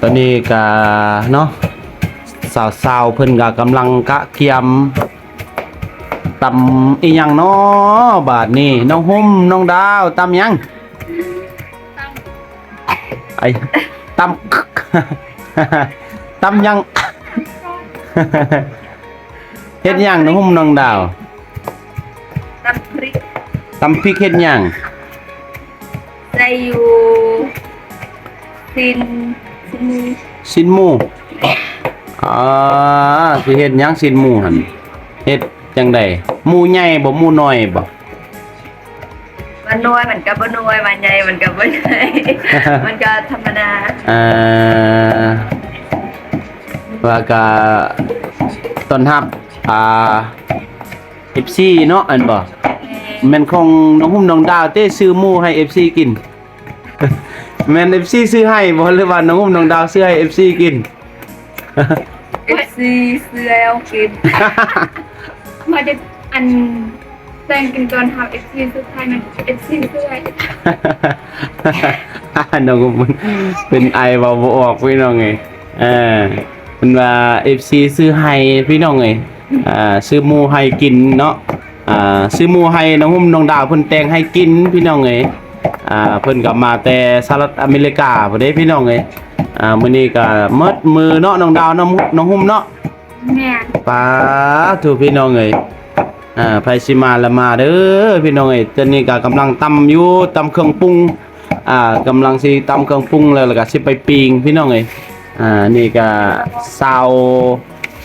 ตอนนี้ก็เนาะสาวๆเพิ่นก็กำลังกะเกียมตำอีหยังเนาะบาดนี้น้องหุ่มน้องดาวตำหยังไอ้ตำตำหยังเฮ็ดหยังน้องหุ่มน้องดาวตำพริกตำพริกเฮ็ดหยังใส่อยู่ซินซิน สินหมูอ่าสิเฮ็ดหยังสินหมูหั่นเฮ็ดจังไดหมูใหญ่บ่หมูน้อยบ่มันน้อยมันก็บ่น้อยมันใหญ่มันก็บ่ใหญ่ มันก็ธรรมดาเอ่อว่าก็ต้อนรับอ่า FC เนาะอันบ่แม่นของน้องหุ่มน้องดาวเต้ซื้อหมูให้ FC กิน แม่น FC ซื้อให้บ่หรือว่าน้องหุ่มน้องดาวซื้อให้ FC กิน เอฟซีเสื้อเอากินมาจะอันแซงกินตอนทำเอฟซีสุดท้ายมันเอฟซีเสื้อน้องหุ่มมันเป็นไอเว้าบ่ออกพี่น้องเอ้ยเออเพิ่นว่า FC ซื้อให้พี่น้องเอ้ยอ่าซื้อหมูให้กินเนาะอ่าซื้อหมูให้น้องหุ่มน้องดาวเพิ่นแต่งให้กินพี่น้องเอ้ย อ่าเพิ่นก็มาแต่สหรัฐอเมริกาพุ่นเด้พี่น้องเอ้ยอ่ามื้อนี้ก็หมดมือเนาะน้องดาวน้องหุ่มน้องหุ่มเนาะแม่ป้าถูพี่น้องเอ้ยอ่าไผสิมาละมาเด้อพี่น้องเอ้ยตอนนี้ก็กำลังตำอยู่ตำเครื่องปรุงอ่ากำลังสิตำเครื่องปรุงแล้วแล้วก็สิไปปิ้งพี่น้องเอ้ยอ่านี่ก็สาว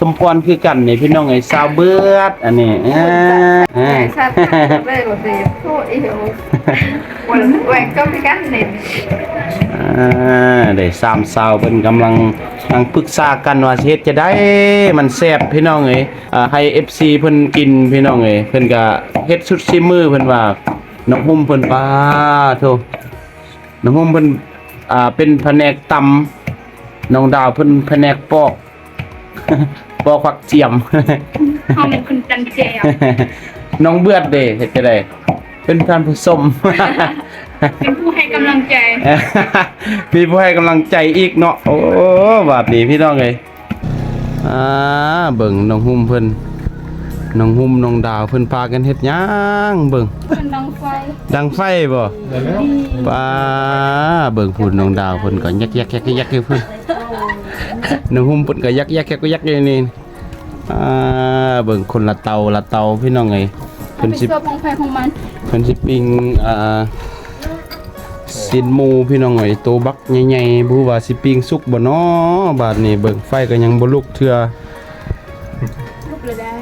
สมพรคือกันนี่พี่น้องเอ้ยสาวเบิดอันนี้อ่าอ่าชาติเลยบ่สิโอ้อีโหวันแหวกก็มีกันเน้นอ่าได้สามสาวเพิ่นกำลังนั่งปรึกษากันว่าสิเฮ็ดจะได้มันแซ่บพี่น้องเอ้ยอ่าให้ FC เพิ่นกินพี่น้องเอ้ยเพิ่นก็เฮ็ดสุดซิมือเพิ่นว่าน้องหุ่มเพิ่นป้าโธ่น้องหุ่มเพิ่นอ่าเป็นแผนกตำน้องดาวเพิ่นแผนกปอก ปอกผักเจียมเขาเป็นคนจันเจียวน้องเบือดเด้เฮ็ดจะได้เป็นท่านผู้ชมเป็นผู้ให้กำลังใจ มีผู้ให้กำลังใจอีกเนาะ โอ้บาดนี้พี่น้องเอ้ยอ่าเบิ่งน้องหุ่มเพิ่นน้องหุ่มน้องดาวเพิ่นพากันเฮ็ดหยังเบิ่งเป็นดังไฟ ดังไฟบ่ป้าเบิ่งพุ่นน้องดาวเพิ่นก็ยักยักยักยักอยู่เพิ่น น้องหุ่มเพิ่นก็ยักยักยักยักอยู่นี่อ่าเบิ่งคนละเตาละเตาพี่น้องเอ้ยเป็เพิ่นนสิเสื้อของไฟของมันเพิ่นสิปิ้งอ่าสินหมูพี่น้องเอ้ยโตบักใหญ่ๆบ่รู้ว่าสิปิ้งสุกบ่น้อบาดนี้เบิ่งไฟก็ยังบ่ลุกเทื่อลูกเลยได้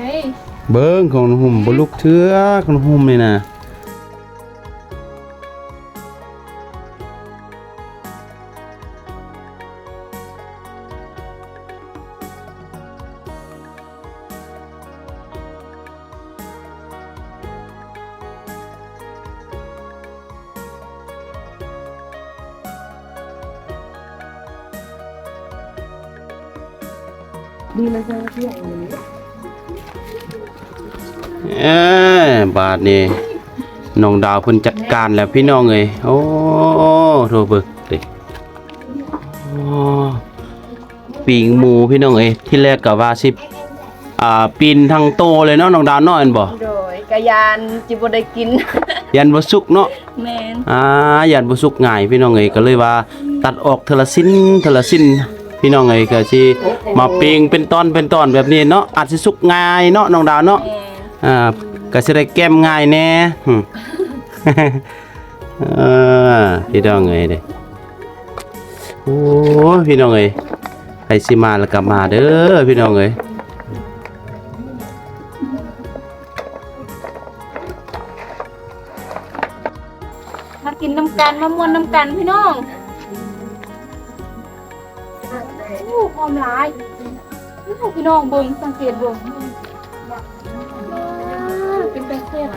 เบิ่งของหุ่มบ่ลุกเทื่อของหุ่มนี่นะ เอ้บาดนี้น้องดาวเพิ่นจัดการแล้วพี่น้องเอ้ยโอ้โทเบิ่งดิโอ้ปิ้งหมูพี่น้องเอ้ยที่แรกก็ว่าสิอ่าปีนทางโตเลยเนาะน้องดาวเนาะอันบ่โดยกะยานจิบ่ได้กิน ยันบ่สุกเนาะแม่นอ่ายันบ่สุกง่ายพี่น้องเอ้ยก็เลยว่า ตัดออกเทอละสิ้นเทอละสิ้น พี่น้องเอ้ยก็สิมาปิ้งเป็นตอนเป็นตอนแบบนี้เนาะอาจสิสุกง่ายเนาะน้องดาวเนาะแม่นอ่าก็สิได้แก้มง่ายแน่หึเออพี่น้องเอ้ยเด้โอ้ยพี่น้องเอ้ยไปสิมาแล้วก็มาเด้อพี่น้องเอ้ยมากินน้ำกันมาม่วนน้ำกันพี่น้อง อู้ความร้ายพี่น้องเบิ่งสังเกตเบิ่งเป็นเป็นเส้น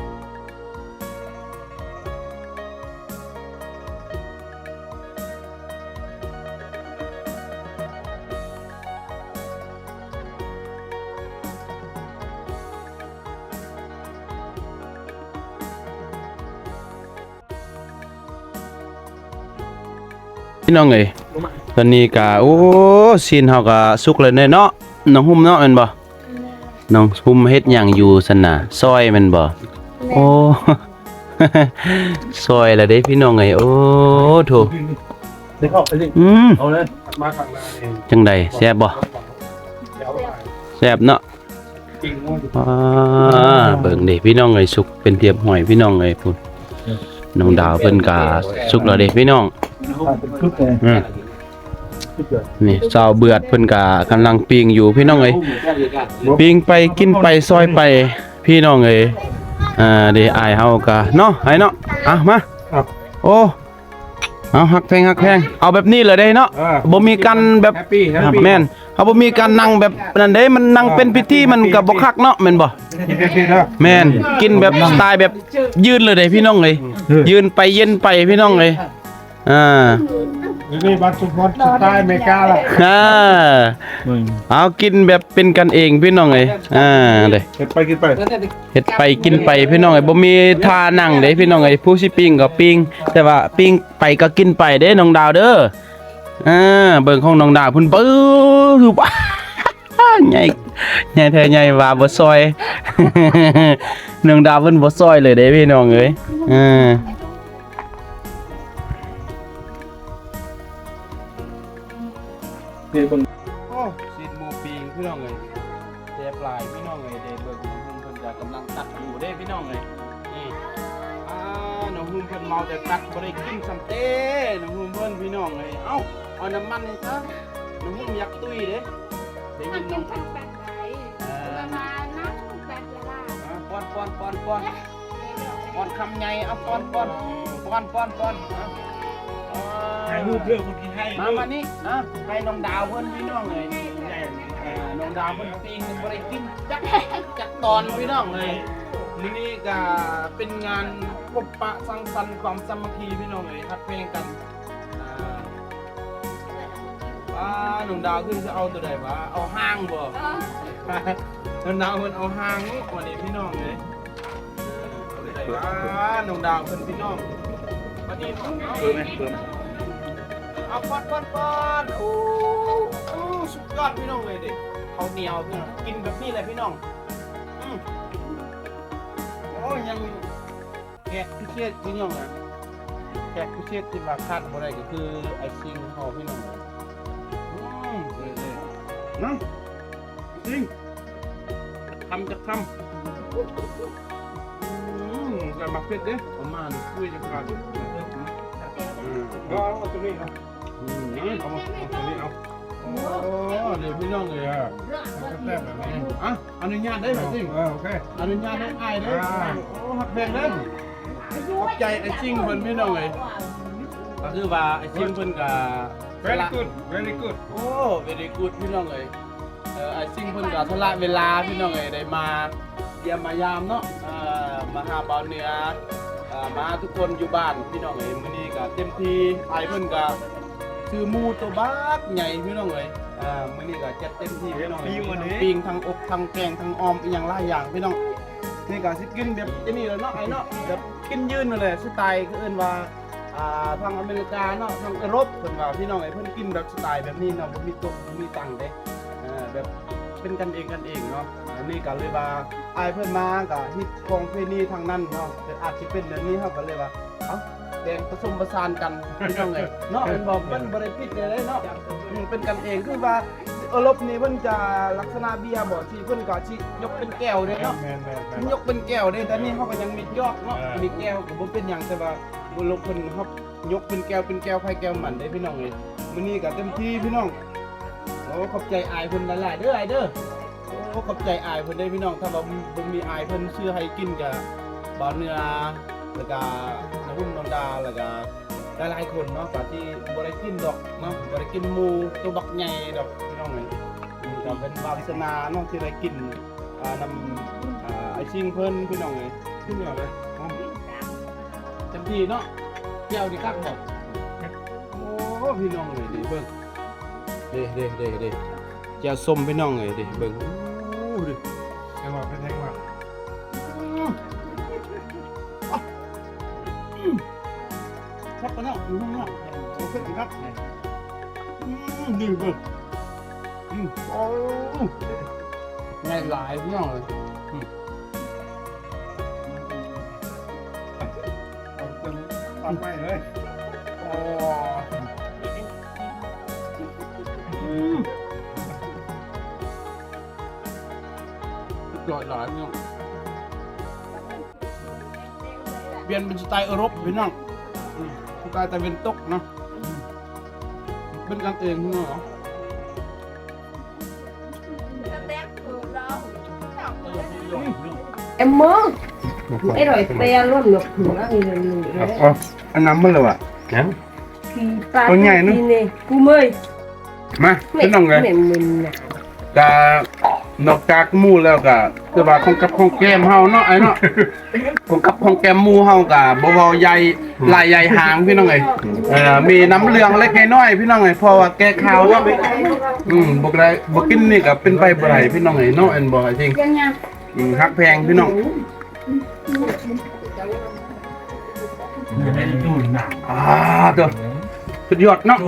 พี่น้องเอ้ย ตอนนี้ก็โอ้ซีนเฮาก็สุกแล้วเนาะน้องหุ่มเนาะแม่นบ่น้องหุ่มเฮ็ดหยังอยู่ซั่นน่ะซอยแม่นบ่โอ้ซอยแล้วเด้พี่น้องเอ้ยโอ้โถเด็กออกไปสิอืมเอาเลยมาข้างหน้าเองจังไดแซ่บบ่เดี๋ยวไปแซ่บเนาะจริงว่าอ่าเบิ่งเด้พี่น้องเอ้ยสุกเป็นเทียบหอยพี่น้องเอ้ยพุ่นน้องดาวเพิ่นก็สุกแล้วเด้พี่น้องเป็นคลึกเลยอืมคลึกเลย นี่สาวเบือดเพิ่นก็กำลังปิ้งอยู่พี่น้องเอ้ยปิ้งไปกินไปซอยไปพี่น้องเอ้ยอ่าเด้อายเฮาก็เนาะไอ้เนาะอะมาครับโอ้เอาหักแพงหักแพงเอาแบบนี้เลยได้เนาะอ่าบ่มีกันแบบแฮปปี้แฮปปี้แม่นเขาบ่มีการนั่งแบบนั้นเด้มันนั่งเป็นพิธีมันก็บ่คักเนาะแม่นบ่กินแฮปปี้แล้วแม่นกินแบบสไตล์แบบยืนเลยเด้พี่น้องเอ้ยยืนไปเย็นไปพี่น้องเอ้ยอ่า นี่บ้านสุพรรณสไตล์อเมริกาล่ะอ่าเอากินแบบเป็นกันเองพี่น้องเอ้ยอ่าเด้เก็บไปกินไปเฮ็ดไปกินไปพี่น้องเอ้ยบ่มีท่านั่งเด้พี่น้องเอ้ยผู้สิปิ้งก็ปิ้งแต่ว่าปิ้งไปก็กินไปเด้น้องดาวเด้ออ่าเบิ่งของน้องดาวเพิ่นปื้อถูกปะใหญ่ใหญ่แท้ใหญ่ว่าบ่ซอยน้องดาวเพิ่นบ่ซอยเลยเด้พี่น้องเอ้ยอ่า นี่เบิ่งโอ้ซีนหมูปิ้งพี่น้องเอ้ยเจ็บหลายพี่น้องเอ้ยเด้เบิ่งน้องหุ่มเพิ่นก็กำลังตัดอยู่เด้พี่น้องเอ้ยนี่อ่าน้องหุ่มเพิ่นเมาแต่ตัดบ่ได้กินซ้ํเต้น้องหุ่มเพิ่นพี่น้องเอ้ยเอ้าเอาน้ำมันให้ซะน้องหุ่มอยากตุ้ยเด้ได้ยินน้องทั้งแปดไหนประมาณนั่งแปดเวลาอ่าป้อนป้อนป้อนป้อนป้อนคำใหญ่เอาป้อนป้อนป้อนป้อนป้อนอะอ่า ถ่ายรูปเรื่องเมื่อกี้ให้มามานี่อะให้น้องดาวเพิ่นพี่น้องเลยเอ่อน้องดาวเพิ่นปีนบ่ได้กินจักจักตอนพี่น้องเลยมื้อนี้ก็เป็นงานพบปะสังสรรค์ความสามัคคีพี่น้องเลยฮัดเพลงกันอ่าว่าน้องดาวคือจะเอาตัวใดวะเอาห้างบ่น้องดาวเพิ่นเอาห้างวันนี้พี่น้องเลยเอาตัวใดวะน้องดาวเพิ่นพี่น้องวันนี้เอาเปิดไหมเปิดไหม เอาปอนปอนปอนโอ้โอ้สุดยอดพี่น้องเลยเด็กเขาวเหนียวพี่น้องกินแบบนี้เลยพี่น้องอืมโอ้ยังแขกพิเศษพี่น้องนะแขกพิเศษที่ว่าคาดบ่ได้ก็คือไอซิงเฮาพี่น้องอืมเลยเลยนั่นซิงทำจะทำอืมจะมาเพ็ดเด้ประมาณคุยจะขาดอยู่อืมเอาตัวนี้เอา อืมเอามาเอามาเอาโอ้เดี๋ยวพี่น้องเลยอะแซ่บแบบนี้อะอนุญาตได้ไหมสิเออโอเคอนุญาตได้ไอ้ายเด้อโอ้หักแพงเด้อขอบใจไอ้ซิงเพิ่นพี่น้องเลยก็คือว่าไอ้ซิงเพิ่นก็ very good very good โอ้ very good พี่น้องเลยเออไอ้ซิงเพิ่นก็ทละเวลาพี่น้องเลยได้มาเยี่ยมมายามเนาะเออมาหาเบาเหนือเอ่อมาทุกคนอยู่บ้านพี่น้องเลยมื้อนี้ก็เต็มที่ไอ้เพิ่นก็ คือหมูตัวบักใหญ่พี่น้องเลยอ่ามื้อนี้ก็จัดเต็มที่พี่น้องปิ้งวันนี้ปิ้งทั้งอบทั้งแกงทั้งออมอีกอย่างหลายอย่างพี่น้องนี่ก็สิกินแบบไอ้นี่แหล้วเนาะไอ้เนาะแบบกินยืนมาเลยสไตล์คือเอิ้นว่าอ่าทางอเมริกาเนาะทางยุโรปเพิ่นว่าพี่น้องไอ้เพิ่นกินแบบสไตล์แบบนี้เนาะบ่มีโต๊ะบ่มีตังค์เด้เออแบบเป็นกันเองกันเองเนาะอันนี้ก็เลยว่าอายเพิ่นมาก็ฮิตของเพณีทางนั้นเนาะแต่อาจสิเป็นแบบนี้เฮาก็เลยว่าเอ้า แดงผสมผสานกันพี่น้องไงเนาะเป็นบอกมันบริพิษเลยเนาะอืมเป็นกันเองคือว่าเออรบนี่เพิ่นจะลักษณะเบียร์บ่ที่เพิ่นก็สิยกเป็นแก้วเด้เนาะ แมนแมนแมน ยกเป็นแก้วเด้แต่นี่เฮาก็ยังมียอกเนาะอ่ามีมีแก้วก็บ่เป็นหยังแต่ว่าบ่ลงเพิ่นเฮายกเป็นแก้วเป็นแก้วไผแก้วมันเด้พี่น้องเอ้ยมื้อนี้ก็เต็มที่พี่น้องโอ้ขอบใจอายเพิ่นหลายๆเด้ออายเด้อโอ้ขอบใจอายเพิ่นเด้พี่น้องถ้าว่าบ่มีอายเพิ่นซื้อให้กินก็บ่เนื้อแล้วก็น้ำหุ่มน้ำ ดาแล้วก็หลายๆคนเนาะก็ที่บริกินดอกเนาะบริกินหมูตัวบักใหญ่ดอกพี่น้องเลยอืมก็เป็นวาสนาเนาะที่ได้กินอ่านำอ่าไอชิงเพิ่นพี่น้องเลยขึ้นเหนือเลยอืมเต็มที่เนาะเกี่ยวดีครับบอกโอ้พี่น้องเลยดิเบิ่งเด้เด้เด้เด้เจียวส้มพี่น้องเลยดิเบิ่งโอ้ดิแค่ว่าเป็นแค่ว่า ครับกันเนาะอยู่ข้างนอกโอเคครับอืมดีเบิ่งอืมโอ้ง่ายหลายพี่น้องเลยเอาจนปัดไม่เลยโอ้อืมสุดยอดหลายพี่น้องเปลี่ยนเป็นสไตล์อรบพี่น้อง อืมสไตล์ตะเวนตกเนาะอืมเป็นกันเองพี่น้องเหรอ em mơ cái rồi te luôn ngập thử nó thì là อ๋ออันน้ำมันเลยว่ะ thì ta Con nhảy nữa. đi nè cu mơi มาพี่น้องเลย mẹ mình nè ก็ นอกจากหมูแล้วก็คือว่าของกับของแก้มเฮาเนาะไอ้เนาะของกับของแก้มหมูเฮาก็บ่เว้าใหญ่ลายใหญ่หางพี่น้องเอ้ยเอ่อมีน้ำเหลืองเล็กน้อยพี่น้องเอ้ยเพราะว่าแก้ขาวเนาะอืมบ่ได้บ่กินนี่ก็เป็นไปบ่ได้พี่น้องเอ้ยเนาะอันบ่จริงอืมฮักแพงพี่น้องอ่าเด้อสุดยอดเนาะ